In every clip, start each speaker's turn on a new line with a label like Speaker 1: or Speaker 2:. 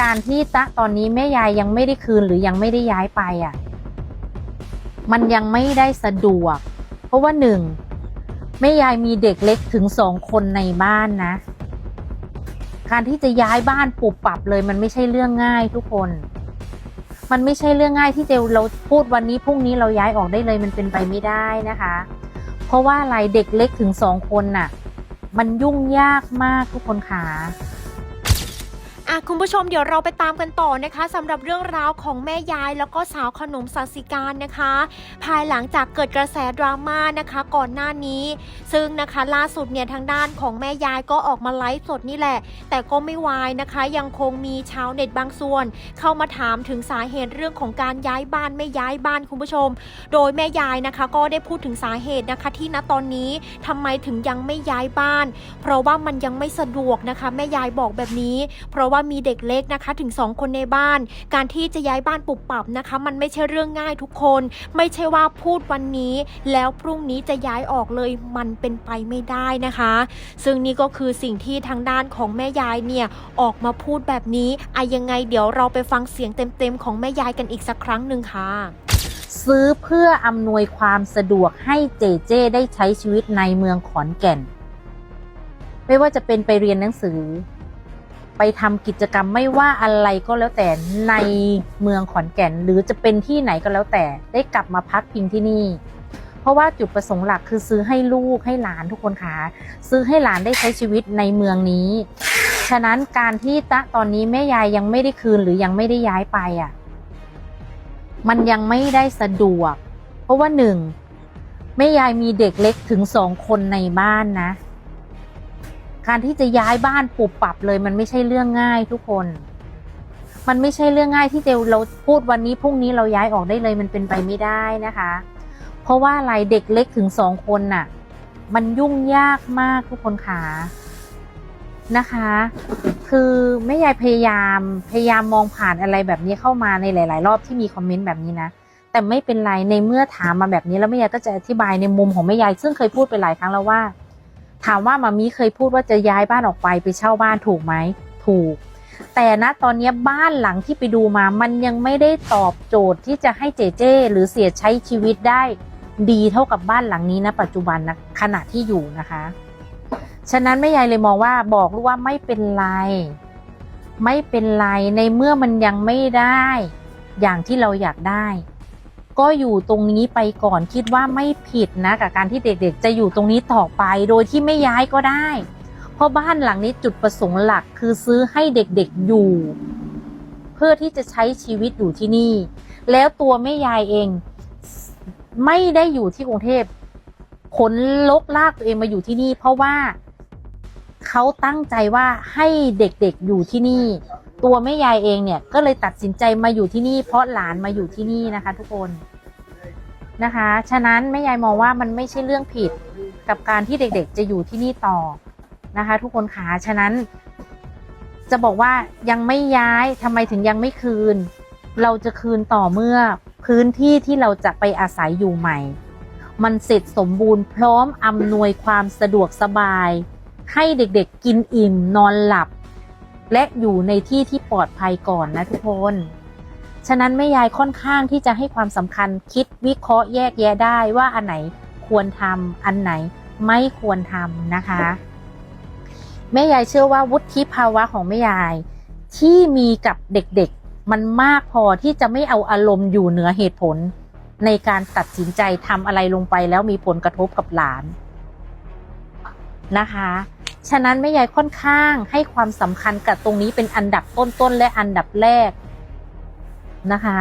Speaker 1: การที่ตะตอนนี้แม่ยายยังไม่ได้คืนหรือยังไม่ได้ย้ายไปอะ มันยังไม่ได้สะดวก เพราะว่าหนึ่งแม่ยายมีเด็กเล็กถึงสองคนในบ้านนะ การที่จะย้ายบ้านปรับปรับเลย มันไม่ใช่เรื่องง่ายทุกคน มันไม่ใช่เรื่องง่ายที่จะเราพูดวันนี้พรุ่งนี้เราย้ายออกได้เลยมันเป็นไปไม่ได้นะคะ เพราะว่าอะไรเด็กเล็กถึงสองคนน่ะ มันยุ่งยากมากทุกคนค่ะะ
Speaker 2: คุณผู้ชมเดี๋ยวเราไปตามกันต่อนะคะสำหรับเรื่องราวของแม่ยายแล้วก็สาวขนมสัสิการนะคะ ภายหลังจากเกิดกระแสดราม่านะคะ ก่อนหน้านี้ ซึ่งนะคะล่าสุดเนี่ยทางด้านของแม่ยายก็ออกมาไลฟ์สดนี่แหละ แต่ก็ไม่วายนะคะ ยังคงมีชาวเน็ตบางส่วน เข้ามาถามถึงสาเหตุเรื่องของการย้ายบ้านไม่ย้ายบ้านคุณผู้ชม โดยแม่ยายนะคะ ก็ได้พูดถึงสาเหตุนะคะที่ณตอนนี้ทำไมถึงยังไม่ย้ายบ้าน เพราะว่ามันยังไม่สะดวกนะคะ แม่ยายบอกแบบนี้ เพราะว่ามีเด็กเล็กนะคะถึง 2 คนในบ้าน การที่จะย้ายบ้านปรับปับนะคะ มันไม่ใช่เรื่องง่ายทุกคน ไม่ใช่ว่าพูดวันนี้ แล้วพรุ่งนี้จะย้ายออกเลยมันเป็นไปไม่ได้นะคะ ซึ่งนี่ก็คือสิ่งที่ทางด้านของแม่ยายเนี่ยออกมาพูดแบบนี้อะยังไงเดี๋ยวเราไปฟังเสียงเต็มๆของแม่ยายกันอีกสักครั้งหนึ่งค่ะ
Speaker 1: ซื้อเพื่ออำนวยความสะดวกให้เจเจได้ใช้ชีวิตในเมืองขอนแก่น ไม่ว่าจะเป็นไปเรียนหนังสือ ไปทำกิจกรรมไม่ว่าอะไรก็แล้วแต่ในเมืองขอนแก่น หรือจะเป็นที่ไหนก็แล้วแต่ได้กลับมาพักพิงที่นี่ เพราะว่าจุดประสงค์หลักคือซื้อให้ลูกให้หลานทุกคนค่ะซื้อให้หลานได้ใช้ชีวิตในเมืองนี้ ฉะนั้นการที่ตะตอนนี้แม่ยายยังไม่ได้คืนหรือยังไม่ได้ย้ายไปอะมันยังไม่ได้สะดวก เพราะว่าหนึ่งแม่ยายมีเด็กเล็กถึงสองคนในบ้านนะ การที่จะย้ายบ้านปรับปรับเลย มันไม่ใช่เรื่องง่ายทุกคน มันไม่ใช่เรื่องง่ายที่จะเราพูดวันนี้พรุ่งนี้เราย้ายออกได้เลยมันเป็นไปไม่ได้นะคะ เพราะว่าอะไรเด็กเล็กถึงสองคนน่ะ มันยุ่งยากมากทุกคนค่ะนะคะ คือแม่ยายพยายามพยายามมองผ่านอะไรแบบนี้เข้ามาในหลาย ๆ รอบที่มีคอมเมนต์แบบนี้นะแต่ไม่เป็นไรในเมื่อถามมาแบบนี้แล้วแม่ยายก็จะอธิบายในมุมของแม่ยายซึ่งเคยพูดไปหลายครั้งแล้วว่า ถามว่ามามีเคยพูดว่าจะย้ายบ้านออกไปไปเช่าบ้านถูกไหมถูก แต่นะตอนนี้บ้านหลังที่ไปดูมามันยังไม่ได้ตอบโจทย์ที่จะให้เจเจหรือเสียใช้ชีวิตได้ดีเท่ากับบ้านหลังนี้นะปัจจุบันนะขณะที่อยู่นะคะ ฉะนั้นแม่ยายเลยมองว่าบอกลูกว่าไม่เป็นไร ไม่เป็นไรในเมื่อมันยังไม่ได้ อย่างที่เราอยากได้ ก็อยู่ตรงนี้ไปก่อนคิดว่าไม่ผิดนะกับการที่เด็กๆ จะอยู่ตรงนี้ต่อไปโดยที่ไม่ย้ายก็ได้ เพราะบ้านหลังนี้จุดประสงค์หลักคือซื้อให้เด็กๆอยู่ เพื่อที่จะใช้ชีวิตอยู่ที่นี่ แล้วตัวแม่ยายเอง ไม่ได้อยู่ที่กรุงเทพขนลกลากตัวเองมาอยู่ที่นี่ เพราะว่าเขาตั้งใจว่าให้เด็กๆอยู่ที่นี่ ตัวแม่ยายเองเนี่ยก็เลยตัดสินใจมาอยู่ที่นี่เพราะหลานมาอยู่ที่นี่นะคะ ทุกคนนะคะ ฉะนั้นแม่ยายมองว่ามันไม่ใช่เรื่องผิดกับการที่เด็กๆ จะอยู่ที่นี่ต่อนะคะ ทุกคนขาฉะนั้น จะบอกว่ายังไม่ย้ายทำไมถึงยังไม่คืน เราจะคืนต่อเมื่อพื้นที่ที่เราจะไปอาศัยอยู่ใหม่ มันเสร็จสมบูรณ์พร้อมอำนวยความสะดวกสบาย ให้เด็กๆกินอิ่มนอนหลับ และอยู่ในที่ที่ปลอดภัยก่อนนะทุกคน ฉะนั้นแม่ยายค่อนข้างที่จะให้ความสำคัญคิดวิเคราะห์แยกแยะได้ว่าอันไหนควรทำอันไหนไม่ควรทำนะคะ แม่ยายเชื่อว่าวุฒิภาวะของแม่ยาย ที่มีกับเด็กๆ มันมากพอที่จะไม่เอาอารมณ์อยู่เหนือเหตุผล ในการตัดสินใจทำอะไรลงไปแล้วมีผลกระทบกับหลานนะคะ ฉะนั้นแม่ยายค่อนข้างให้ความสำคัญกับตรงนี้เป็นอันดับต้นๆและอันดับแรกนะคะ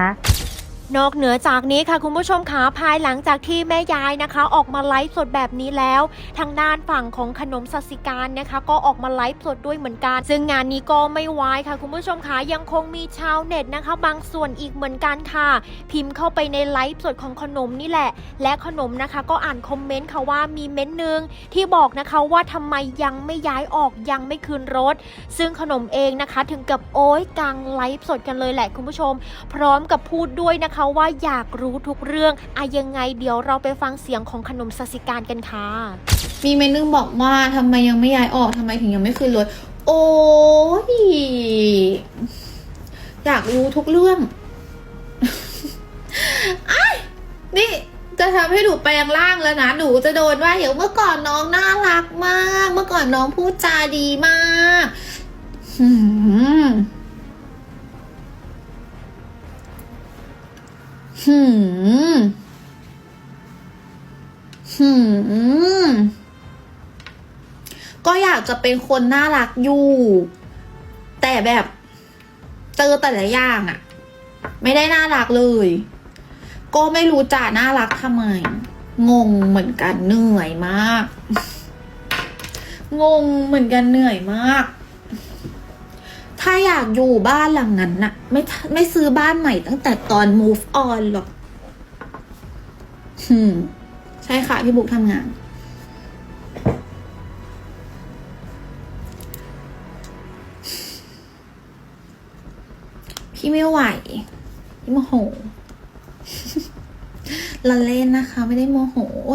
Speaker 2: นอกเหนือจากนี้ค่ะคุณผู้ชมขาภายหลังจากที่แม่ยายนะคะ ออกมาไลฟ์สดแบบนี้แล้ว ทางด้านฝั่งของขนมสัสิการนะคะ ก็ออกมาไลฟ์สดด้วยเหมือนกัน ซึ่งงานนี้ก็ไม่ไว้ค่ะ คุณผู้ชมขายังคงมีชาวเน็ตนะคะ บางส่วนอีกเหมือนกันค่ะ พิมพ์เข้าไปในไลฟ์สดของขนมนี่แหละ และขนมนะคะ ก็อ่านคอมเมนต์ค่ะว่ามีเม้นต์หนึ่งที่บอกนะคะว่าทำไมยังไม่ย้ายออกยังไม่คืนรถ ซึ่งขนมเองนะคะ ถึงกับโอ๊ยกลางไลฟ์สดกันเลยแหละคุณผู้ชม พร้อมกับพูดด้วยนะคะว่าอยากรู้ทุกเรื่องอะยังไงเดี๋ยวเราไปฟังเสียงของขนมสสิการกันค่ะ
Speaker 3: มีเมนึงบอกว่าทำไมยังไม่ย้ายออกทำไมถึงยังไม่คืนรถโอ้ยอยากรู้ทุกเรื่องไอ้นี่จะทำให้หนูแปลงร่างแล้วนะ หนูจะโดนว่าเดี๋ยวเมื่อก่อนน้องน่ารักมาก เมื่อก่อนน้องพูดจาดีมาก หืมหืมก็อยากจะเป็นคนน่ารักอยู่ แต่แบบเจอแต่ละอย่างอะไม่ได้น่ารักเลย ก็ไม่รู้จะน่ารักทำไม งงเหมือนกันเหนื่อยมาก งงเหมือนกันเหนื่อยมาก ถ้าอยากอยู่บ้านหลังนั้นน่ะ ไม่ไม่ซื้อบ้านใหม่ตั้งแต่ตอน move on หรอกหืม ใช่ค่ะพี่บุ๊กทำงาน พี่ไม่ไหว พี่โมโหเราเล่นนะคะ ไม่ได้โมโหโอ๊ย